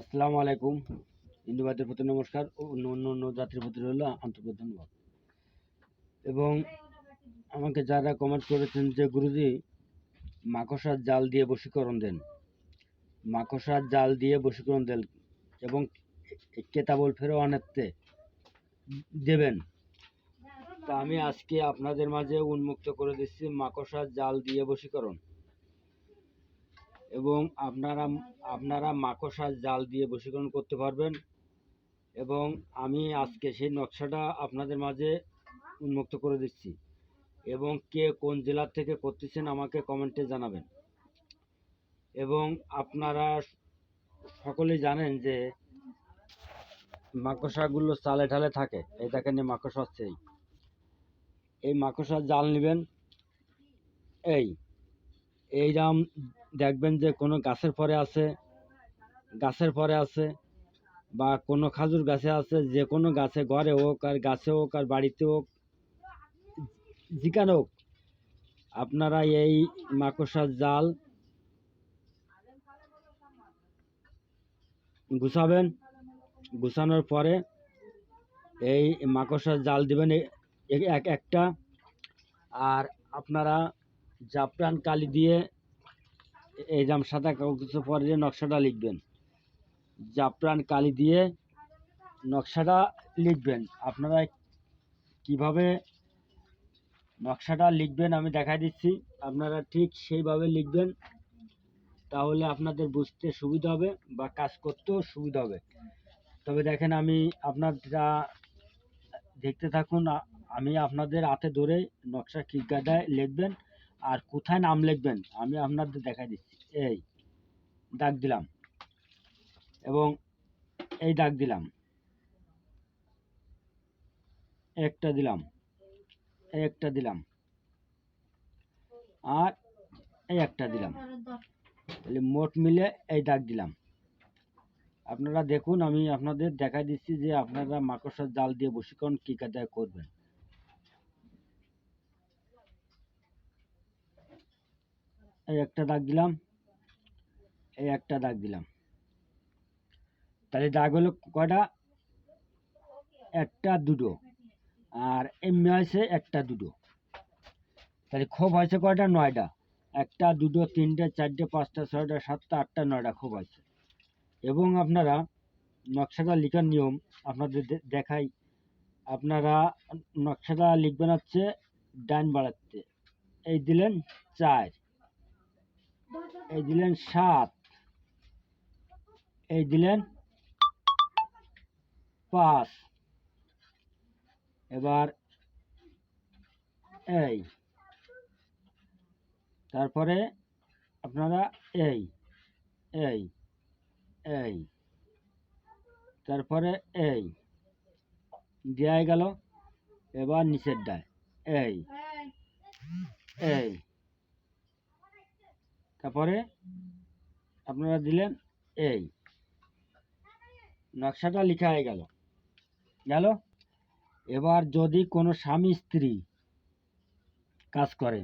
আসসালামু আলাইকুম। হিন্দুবাদের প্রতি নমস্কার ও অন্য অন্য অন্য জাতির প্রতি রইল আন্তরিক ধন্যবাদ। এবং আমাকে যারা কমেন্ট করেছেন যে, গুরুজি মাকসার জাল দিয়ে বশীকরণ দেন। মাকসার জাল দিয়ে বশীকরণ দেন এবং কেতাবল ফেরো আনাতে দেবেন। তা আমি আজকে আপনাদের মাঝে উন্মুক্ত করে দিচ্ছি মাকড়সার জাল দিয়ে বশীকরণ। এবং আপনারা আপনারা মাকড়সার জাল দিয়ে বশীকরণ করতে পারবেন এবং আমি আজকে সেই নকশাটা আপনাদের মাঝে উন্মুক্ত করে দিচ্ছি। এবং কে কোন জেলার থেকে করতেছেন আমাকে কমেন্টে জানাবেন। এবং আপনারা সকলেই জানেন যে মাকড়সাগুলো চালে ঢালে থাকে। এই দেখেন এই এই। এই মাকড়সার জাল নেবেন। এই। এইরাম দেখবেন যে কোনো গাছের পরে আছে, গাছের পরে আছে বা কোনো খাজুর গাছে আছে, যে কোনো গাছে ঘরে হোক আর গাছে হোক আর বাড়িতে হোক, যেখানে হোক, আপনারা এই মাকড়সার জাল গুছাবেন, গুছানোর পরে এই মাকড়সার জাল দিবেন এক, একটা, আর আপনারা জাফরান কালি দিয়ে এই জাম সাদা কাগজের পরে যে নকশাটা লিখবেন। জাফরান কালি দিয়ে নকশাটা লিখবেন। আপনারা কীভাবে নকশাটা লিখবেন আমি দেখা দিচ্ছি। আপনারা ঠিক সেইভাবে লিখবেন, তাহলে আপনাদের বুঝতে সুবিধা হবে বা কাজ করতেও সুবিধা হবে। তবে দেখেন আমি আপনারা দেখতে থাকুন আমি আপনাদের হাতে ধরে নকশা কী গাদায় লিখবেন আর কোথায় নাম লিখবেন? আমি আপনাদের দেখাই দিচ্ছি। এই দাগ দিলাম। এবং এই দাগ দিলাম। একটা দিলাম। একটা দিলাম। আর এই একটা দিলাম। তাহলে মোট মিলে এই দাগ দিলাম। আপনারা দেখুন, আমি আপনাদের দেখাই দিচ্ছি যে আপনারা মাকড়সার জাল দিয়ে বশীকরণ কী কায়দায় করবেন। এই একটা দাগ দিলাম। এই একটা দাগ দিলাম। তাহলে দাগ হলো কটা একটা, দুটো। আর এমনি হয়েছে একটা, দুটো। তাহলে ক্ষোভ হয়েছে কয়টা? নয়টা। একটা, দুটো, তিনটে, চারটে, পাঁচটা, ছয়টা, সাতটা, আটটা, নয়টা ক্ষোভ হয়েছে। এবং আপনারা নকশাটা লেখার নিয়ম আপনাদের দেখাই। আপনারা নকশাটা লিখবেন হচ্ছে ডান বাড়াতে। এই দিলেন চার। এই দিলেন সাত। এই দিলেন পাঁচ। এবার এই। তারপরে আপনারা এই এই এই। তারপরে এই। দেওয়া গেল। এবার নিচের ডায়। এই এই। তারপরে আপনারা দিলেন এই। নকশাটা লিখা হয়ে গেল। গেল? এবার যদি কোনো স্বামী স্ত্রী কাজ করে